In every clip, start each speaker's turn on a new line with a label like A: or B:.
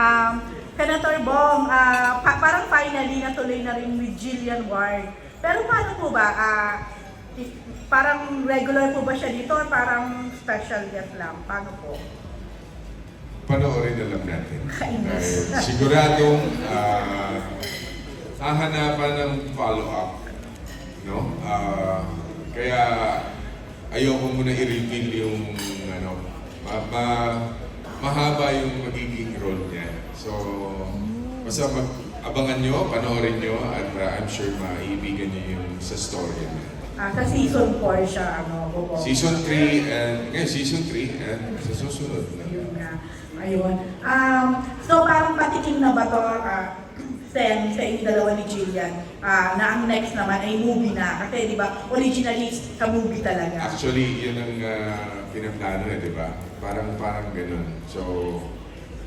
A: Um, Senator Bong, ah, pa- parang finally natuloy na rin with Jillian Ward. Pero paano po ba? i- parang regular po ba siya dito or parang special guest lang? Paano po?
B: panoorin na lang natin.
A: Kainis.
B: Dahil siguradong ah, hahanapan ng follow-up. No? Ah, kaya ayoko muna i-reveal yung ano, ma, ma- mahaba yung magiging role niya. So, basta mag abangan nyo, panoorin nyo, at ah, I'm sure maibigan nyo yung sa story niya.
A: Ah, sa season 4 siya, ano, po
B: Season 3 and ngayon season 3 and sa susunod na.
A: Ayun nga. Ayun. Um, so parang patikim na ba to, ah, Sen, sa inyo dalawa ni Jillian, ah, na ang next naman ay movie na. Kasi di ba, originally sa movie talaga.
B: Actually, yun ang uh, pinaplano eh, di ba? Parang parang ganun. So,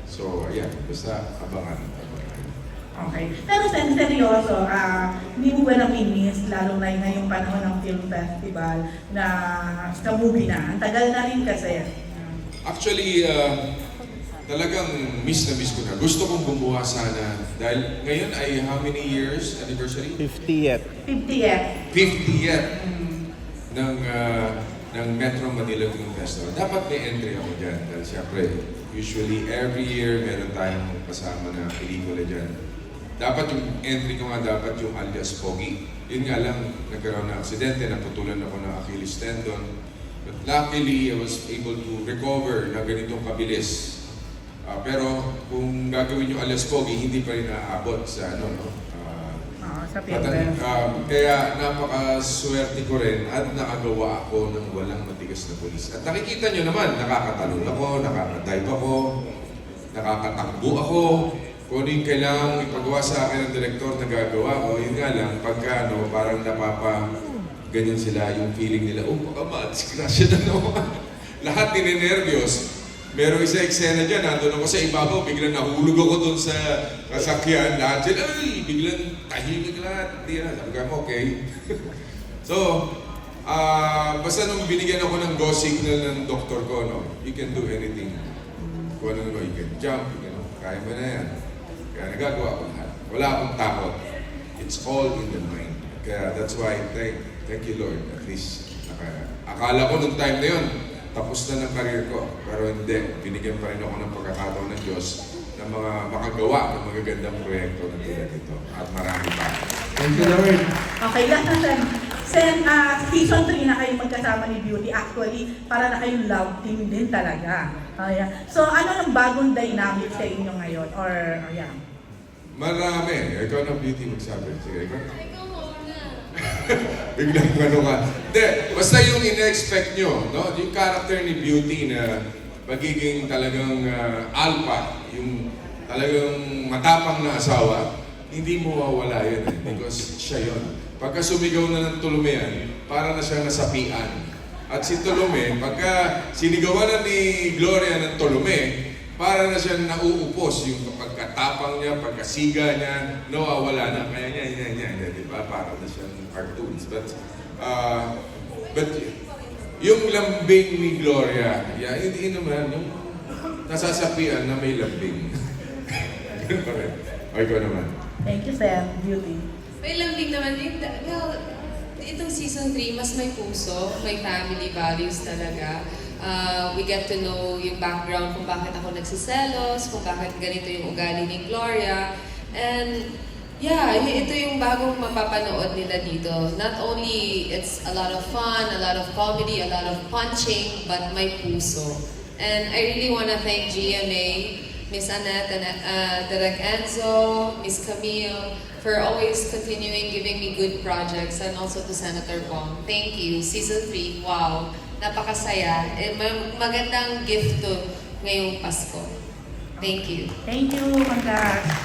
B: so ayan, basta abangan. abangan.
A: Okay. Pero Sen, seryoso, ah, hindi mo ba namimiss, lalo na ngayong panahon ng film festival, na sa movie na? Ang tagal na rin kasi.
B: Actually, uh, talagang miss na miss ko na. Gusto kong gumawa sana dahil ngayon ay how many years anniversary?
C: 50th.
A: 50th.
B: 50th ng uh, ng Metro Manila Film Festival. Dapat may entry ako dyan. Dahil siyempre, usually every year meron tayong kasama na pelikula dyan. Dapat yung entry ko nga dapat yung alias Pogi. Yun nga lang, nagkaroon ng aksidente, naputulan ako ng Achilles tendon. But luckily, I was able to recover na ganitong kabilis. Ah, pero kung gagawin yung alias Pogi, hindi pa rin naaabot sa ano, no? Ah,
A: Ah, sa
B: Matan-
A: festival.
B: um, kaya napakaswerte ko rin at nakagawa ako ng walang matigas na pulis. At nakikita nyo naman, nakakatalon ako, nakakadive ako, nakakatakbo ako. Kung ano yung kailangang ipagawa sa akin ng direktor na gagawa ko, yun nga lang, pagka ano, parang napapa, ganyan sila, yung feeling nila, oh, baka ma-disgrasya na naman. Lahat ninenervyos. Merong isa eksena dyan, nandun ako sa ibabaw, biglang nahulog ako doon sa sasakyan, lahat sila, ay, biglang tahimik lahat. Hindi na, sabi ko, okay. so, ah basta nung binigyan ako ng go signal ng doktor ko, no, you can do anything. Kung ano naman, you can jump, you know, kaya mo na yan. Kaya nagagawa ko lahat. Wala akong takot. It's all in the mind. Kaya that's why, thank, thank you Lord, at least, naka, akala ko nung time na yun, tapos na ng career ko. Pero hindi, binigyan pa rin ako ng pagkakataon ng Diyos na mga makagawa ng magagandang proyekto na tulad ito. At marami pa.
C: Thank you, Lord.
A: Okay, last na Sen. Sen, ah, season 3 na kayo magkasama ni Beauty. Actually, para na kayong love team din talaga. Ayan. So, ano ang bagong dynamic sa inyo ngayon? Or, ayan.
B: Marami. Ikaw na beauty magsabi. Sige, ikaw. Biglang ano ka. Hindi, basta yung in-expect nyo, no? yung character ni Beauty na magiging talagang ah, alpha, yung talagang matapang na asawa, hindi mo mawawala yun eh, because siya yun. Pagka sumigaw na ng tulume yan, para na siya nasapian. At si Tolume, pagka sinigawan na ni Gloria ng Tolume, para na siyang nauupos yung pagkatapang niya, pagkasiga niya, nawawala na. Kaya niya, niya, niya, niya, di ba? Para na siyang cartoons. But, uh, but yung lambing ni Gloria, yeah, hindi naman, yung nasasapian na may lambing. Ganun pa rin. O, ikaw naman.
A: Thank you, Sen. Beauty.
D: May lambing naman din. Well, itong season 3, mas may puso, may family values talaga. Uh, we get to know yung background kung bakit ako nagsiselos, kung bakit ganito yung ugali ni Gloria. And yeah, ito yung bagong mapapanood nila dito. Not only it's a lot of fun, a lot of comedy, a lot of punching, but may puso. And I really want to thank GMA, Miss Annette, and uh, Direk Enzo, Miss Camille, for always continuing giving me good projects, and also to Senator Bong. Thank you. Season 3, wow, napakasaya. Eh, ma- magandang gift to ngayong Pasko. Thank you.
A: Thank you. Congrats.